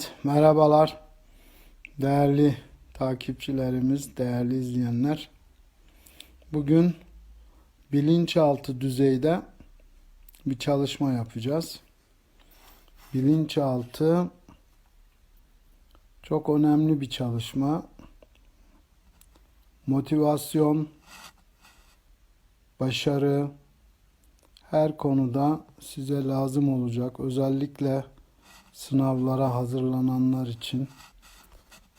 Evet, merhabalar. Değerli takipçilerimiz, değerli izleyenler. Bugün bilinçaltı düzeyde bir çalışma yapacağız. Bilinçaltı çok önemli bir çalışma. Motivasyon, başarı her konuda size lazım olacak. Özellikle sınavlara hazırlananlar için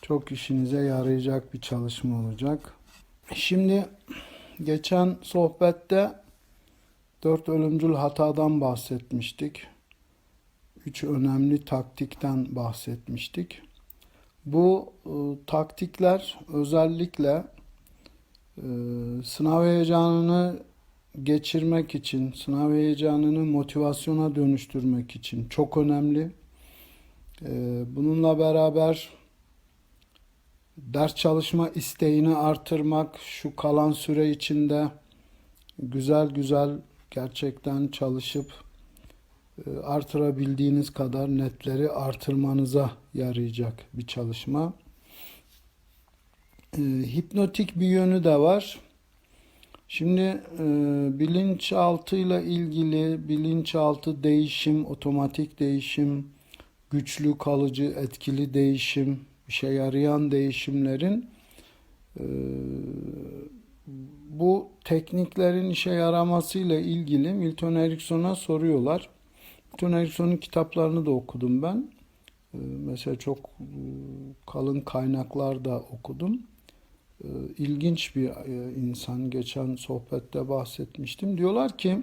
çok işinize yarayacak bir çalışma olacak. Şimdi geçen sohbette dört ölümcül hatadan bahsetmiştik. Üç önemli taktikten bahsetmiştik. Bu e, taktikler özellikle e, sınav heyecanını geçirmek için, sınav heyecanını motivasyona dönüştürmek için çok önemli. Ee, Bununla beraber ders çalışma isteğini artırmak, şu kalan süre içinde güzel güzel gerçekten çalışıp e, artırabildiğiniz kadar netleri artırmanıza yarayacak bir çalışma. Ee, Hipnotik bir yönü de var. Şimdi e, bilinçaltıyla ilgili bilinçaltı değişim, otomatik değişim, güçlü, kalıcı, etkili değişim, işe yarayan değişimlerin e, bu tekniklerin işe yaramasıyla ilgili Milton Erickson'a soruyorlar. Milton Erickson'un kitaplarını da okudum ben. E, mesela çok e, kalın kaynaklar da okudum. E, ilginç bir insan. Geçen sohbette bahsetmiştim. Diyorlar ki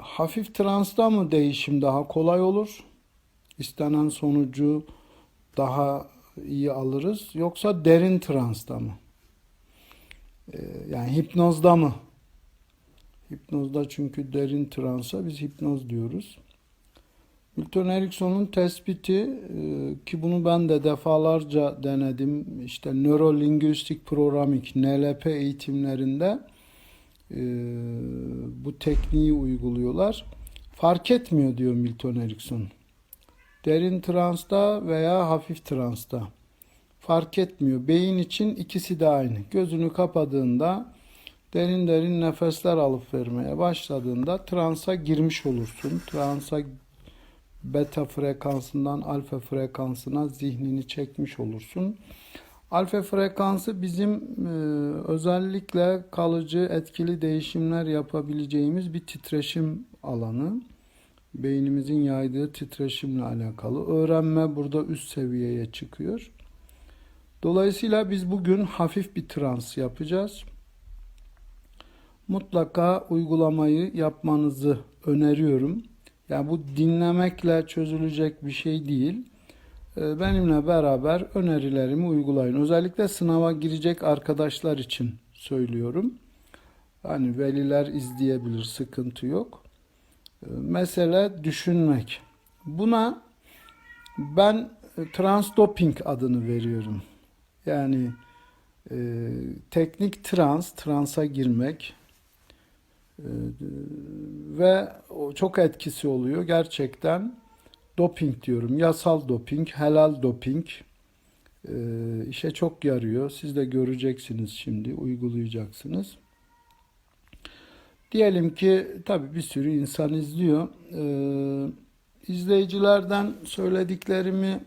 hafif transta mı değişim daha kolay olur? İstenen sonucu daha iyi alırız yoksa derin transta mı? Ee, yani hipnozda mı? Hipnozda çünkü derin transa biz hipnoz diyoruz. Milton Erickson'un tespiti e, ki bunu ben de defalarca denedim. İşte Neurolinguistic Programming NLP eğitimlerinde e, bu tekniği uyguluyorlar. Fark etmiyor diyor Milton Erickson. Derin transta veya hafif transta. Fark etmiyor. Beyin için ikisi de aynı. Gözünü kapadığında derin derin nefesler alıp vermeye başladığında transa girmiş olursun. Transa beta frekansından alfa frekansına zihnini çekmiş olursun. Alfa frekansı bizim e, özellikle kalıcı etkili değişimler yapabileceğimiz bir titreşim alanı beynimizin yaydığı titreşimle alakalı. Öğrenme burada üst seviyeye çıkıyor. Dolayısıyla biz bugün hafif bir trans yapacağız. Mutlaka uygulamayı yapmanızı öneriyorum. Yani bu dinlemekle çözülecek bir şey değil. Ee, Benimle beraber önerilerimi uygulayın. Özellikle sınava girecek arkadaşlar için söylüyorum. Hani veliler izleyebilir, sıkıntı yok mesele düşünmek. Buna ben e, transdoping adını veriyorum. Yani e, teknik trans, transa girmek e, ve çok etkisi oluyor. Gerçekten doping diyorum. Yasal doping, helal doping e, işe çok yarıyor. Siz de göreceksiniz şimdi, uygulayacaksınız. Diyelim ki tabii bir sürü insan izliyor. Ee, izleyicilerden söylediklerimi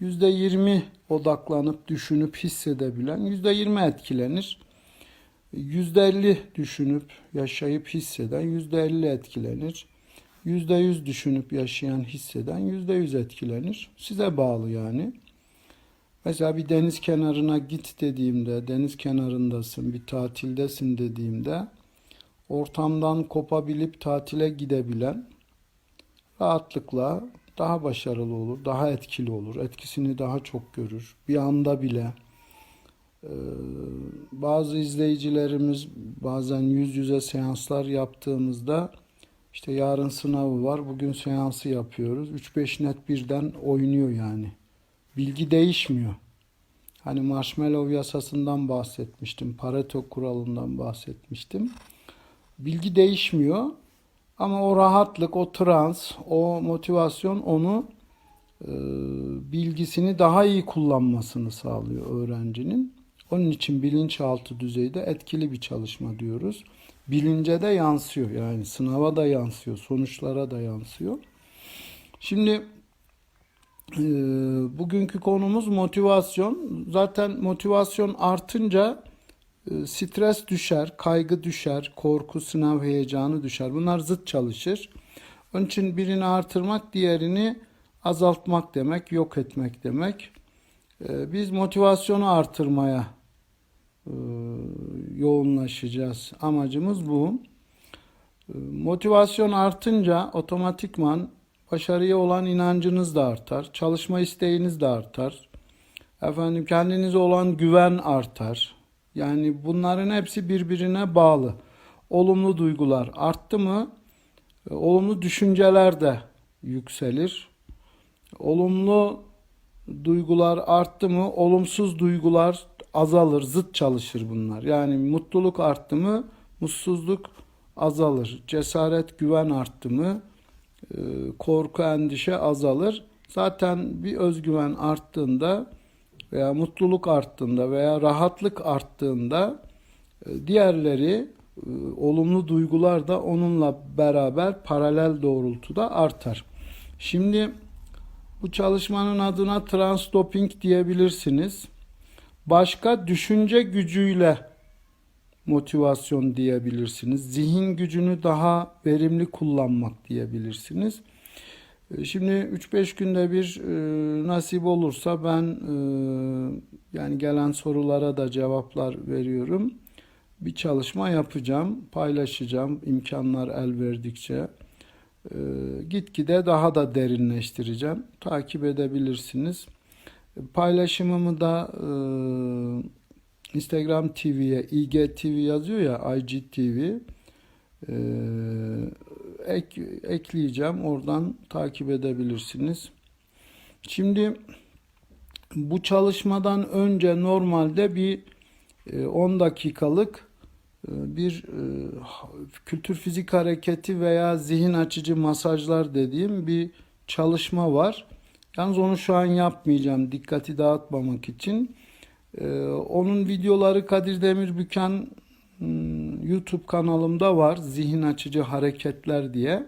yüzde yirmi odaklanıp düşünüp hissedebilen yüzde yirmi etkilenir. Yüzde elli düşünüp yaşayıp hisseden yüzde elli etkilenir. Yüzde yüz düşünüp yaşayan hisseden yüzde yüz etkilenir. Size bağlı yani. Mesela bir deniz kenarına git dediğimde, deniz kenarındasın, bir tatildesin dediğimde ortamdan kopabilip tatile gidebilen rahatlıkla daha başarılı olur, daha etkili olur, etkisini daha çok görür. Bir anda bile bazı izleyicilerimiz bazen yüz yüze seanslar yaptığımızda işte yarın sınavı var, bugün seansı yapıyoruz. 3-5 net birden oynuyor yani. Bilgi değişmiyor. Hani marshmallow yasasından bahsetmiştim, Pareto kuralından bahsetmiştim. Bilgi değişmiyor ama o rahatlık, o trans, o motivasyon onu e, bilgisini daha iyi kullanmasını sağlıyor öğrencinin. Onun için bilinçaltı düzeyde etkili bir çalışma diyoruz. Bilince de yansıyor yani sınava da yansıyor, sonuçlara da yansıyor. Şimdi e, bugünkü konumuz motivasyon. Zaten motivasyon artınca stres düşer, kaygı düşer, korku, sınav heyecanı düşer. Bunlar zıt çalışır. Onun için birini artırmak, diğerini azaltmak demek, yok etmek demek. E, Biz motivasyonu artırmaya e, yoğunlaşacağız. Amacımız bu. E, Motivasyon artınca otomatikman başarıya olan inancınız da artar, çalışma isteğiniz de artar. Efendim kendinize olan güven artar. Yani bunların hepsi birbirine bağlı. Olumlu duygular arttı mı, e, olumlu düşünceler de yükselir. Olumlu duygular arttı mı, olumsuz duygular azalır, zıt çalışır bunlar. Yani mutluluk arttı mı, mutsuzluk azalır. Cesaret, güven arttı mı, e, korku, endişe azalır. Zaten bir özgüven arttığında veya mutluluk arttığında veya rahatlık arttığında e, diğerleri e, olumlu duygular da onunla beraber paralel doğrultuda artar. Şimdi bu çalışmanın adına transdoping diyebilirsiniz. Başka düşünce gücüyle motivasyon diyebilirsiniz. Zihin gücünü daha verimli kullanmak diyebilirsiniz. E, Şimdi 3-5 günde bir e, nasip olursa ben e, yani gelen sorulara da cevaplar veriyorum. Bir çalışma yapacağım, paylaşacağım imkanlar el verdikçe. E, gitgide daha da derinleştireceğim. Takip edebilirsiniz. Paylaşımımı da e, Instagram TV'ye, IGTV yazıyor ya, IGTV. E, ek, ekleyeceğim. Oradan takip edebilirsiniz. Şimdi bu çalışmadan önce normalde bir e, 10 dakikalık e, bir e, kültür fizik hareketi veya zihin açıcı masajlar dediğim bir çalışma var. Yalnız onu şu an yapmayacağım dikkati dağıtmamak için. E, Onun videoları Kadir Demirbüken YouTube kanalımda var. Zihin açıcı hareketler diye.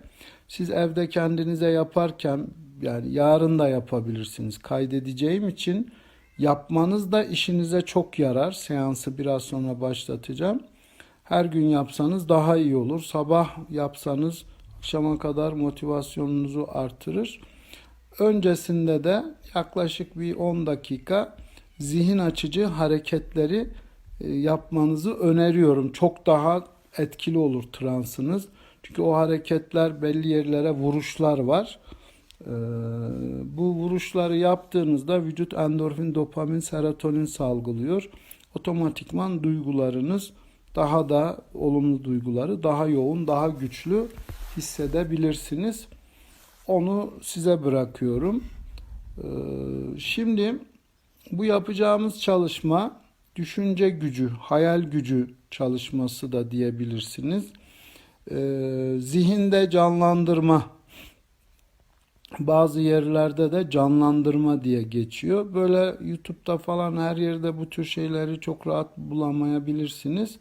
Siz evde kendinize yaparken yani yarın da yapabilirsiniz. Kaydedeceğim için yapmanız da işinize çok yarar. Seansı biraz sonra başlatacağım. Her gün yapsanız daha iyi olur. Sabah yapsanız akşama kadar motivasyonunuzu artırır. Öncesinde de yaklaşık bir 10 dakika zihin açıcı hareketleri yapmanızı öneriyorum. Çok daha etkili olur transınız. Çünkü o hareketler belli yerlere vuruşlar var. E, Bu vuruşları yaptığınızda vücut endorfin, dopamin, serotonin salgılıyor. Otomatikman duygularınız daha da olumlu duyguları daha yoğun, daha güçlü hissedebilirsiniz. Onu size bırakıyorum. E, Şimdi bu yapacağımız çalışma düşünce gücü, hayal gücü çalışması da diyebilirsiniz. Ee, zihinde canlandırma, bazı yerlerde de canlandırma diye geçiyor. Böyle YouTube'da falan her yerde bu tür şeyleri çok rahat bulamayabilirsiniz.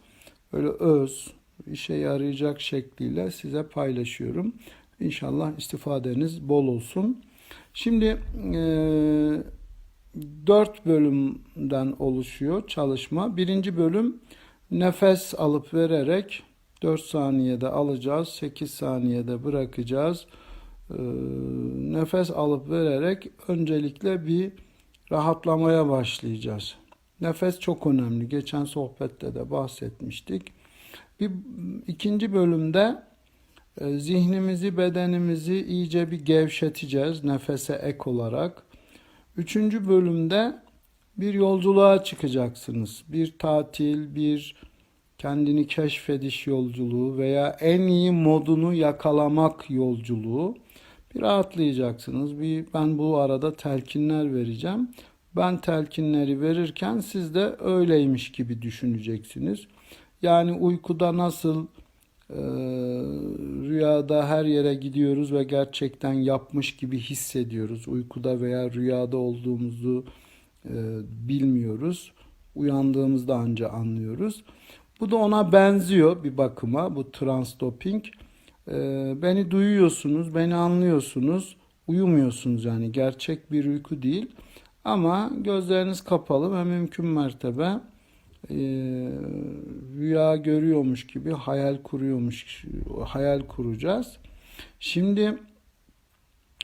Böyle öz, işe yarayacak şekliyle size paylaşıyorum. İnşallah istifadeniz bol olsun. Şimdi eee 4 bölümden oluşuyor çalışma. Birinci bölüm nefes alıp vererek 4 saniyede alacağız, 8 saniyede bırakacağız. Ee, nefes alıp vererek öncelikle bir rahatlamaya başlayacağız. Nefes çok önemli. Geçen sohbette de bahsetmiştik. Bir ikinci bölümde e, zihnimizi, bedenimizi iyice bir gevşeteceğiz nefese ek olarak. Üçüncü bölümde bir yolculuğa çıkacaksınız. Bir tatil, bir kendini keşfediş yolculuğu veya en iyi modunu yakalamak yolculuğu. Bir rahatlayacaksınız. Bir ben bu arada telkinler vereceğim. Ben telkinleri verirken siz de öyleymiş gibi düşüneceksiniz. Yani uykuda nasıl e, rüyada her yere gidiyoruz ve gerçekten yapmış gibi hissediyoruz. Uykuda veya rüyada olduğumuzu e, bilmiyoruz. Uyandığımızda anca anlıyoruz. Bu da ona benziyor bir bakıma bu trans doping. E, beni duyuyorsunuz, beni anlıyorsunuz, uyumuyorsunuz yani gerçek bir uyku değil. Ama gözleriniz kapalı ve mümkün mertebe e, rüya görüyormuş gibi hayal kuruyormuş hayal kuracağız. Şimdi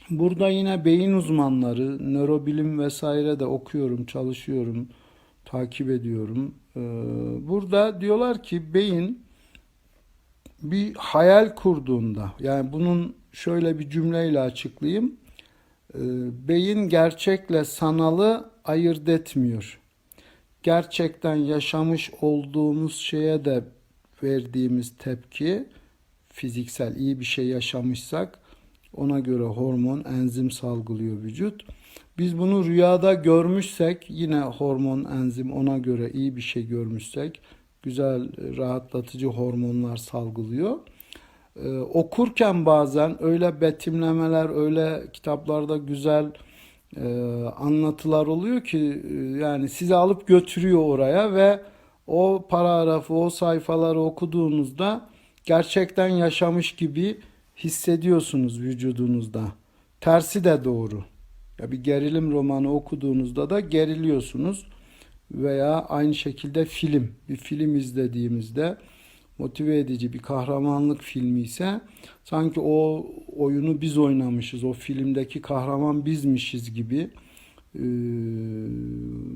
burada yine beyin uzmanları, nörobilim vesaire de okuyorum, çalışıyorum, takip ediyorum. Ee, Burada diyorlar ki beyin bir hayal kurduğunda, yani bunun şöyle bir cümleyle açıklayayım. Ee, Beyin gerçekle sanalı ayırt etmiyor gerçekten yaşamış olduğumuz şeye de verdiğimiz tepki fiziksel iyi bir şey yaşamışsak ona göre hormon, enzim salgılıyor vücut. Biz bunu rüyada görmüşsek yine hormon, enzim ona göre iyi bir şey görmüşsek güzel rahatlatıcı hormonlar salgılıyor. Ee, okurken bazen öyle betimlemeler, öyle kitaplarda güzel anlatılar oluyor ki e, yani sizi alıp götürüyor oraya ve o paragrafı, o sayfaları okuduğunuzda gerçekten yaşamış gibi hissediyorsunuz vücudunuzda. Tersi de doğru. Ya bir gerilim romanı okuduğunuzda da geriliyorsunuz veya aynı şekilde film, bir film izlediğimizde motive edici bir kahramanlık filmi ise sanki o oyunu biz oynamışız, o filmdeki kahraman bizmişiz gibi e,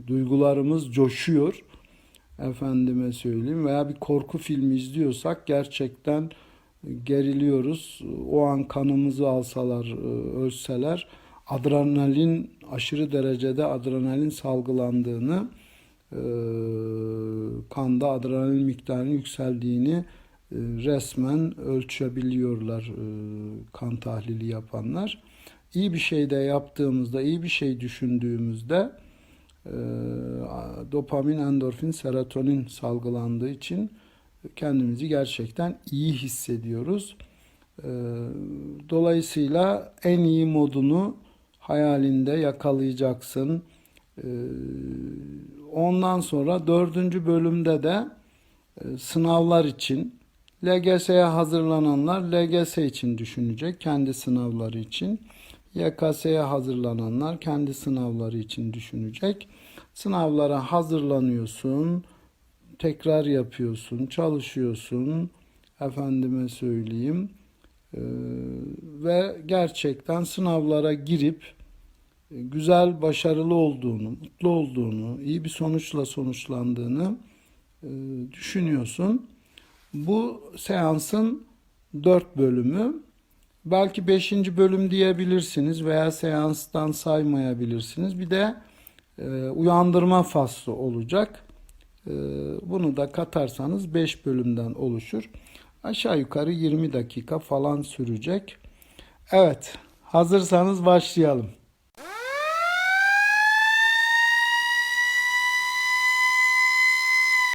duygularımız coşuyor. Efendime söyleyeyim veya bir korku filmi izliyorsak gerçekten geriliyoruz. O an kanımızı alsalar, e, ölseler adrenalin aşırı derecede adrenalin salgılandığını e, kanda adrenalin miktarının yükseldiğini e, resmen ölçebiliyorlar e, kan tahlili yapanlar. İyi bir şey de yaptığımızda, iyi bir şey düşündüğümüzde e, dopamin, endorfin, serotonin salgılandığı için kendimizi gerçekten iyi hissediyoruz. Dolayısıyla en iyi modunu hayalinde yakalayacaksın. Ondan sonra dördüncü bölümde de e, sınavlar için LGS'ye hazırlananlar LGS için düşünecek kendi sınavları için. YKS'ye hazırlananlar kendi sınavları için düşünecek. Sınavlara hazırlanıyorsun, tekrar yapıyorsun, çalışıyorsun. Efendime söyleyeyim. Ee, ve gerçekten sınavlara girip güzel, başarılı olduğunu, mutlu olduğunu, iyi bir sonuçla sonuçlandığını e, düşünüyorsun. Bu seansın dört bölümü. Belki beşinci bölüm diyebilirsiniz veya seanstan saymayabilirsiniz. Bir de e, uyandırma faslı olacak. E, bunu da katarsanız 5 bölümden oluşur. Aşağı yukarı 20 dakika falan sürecek. Evet, hazırsanız başlayalım.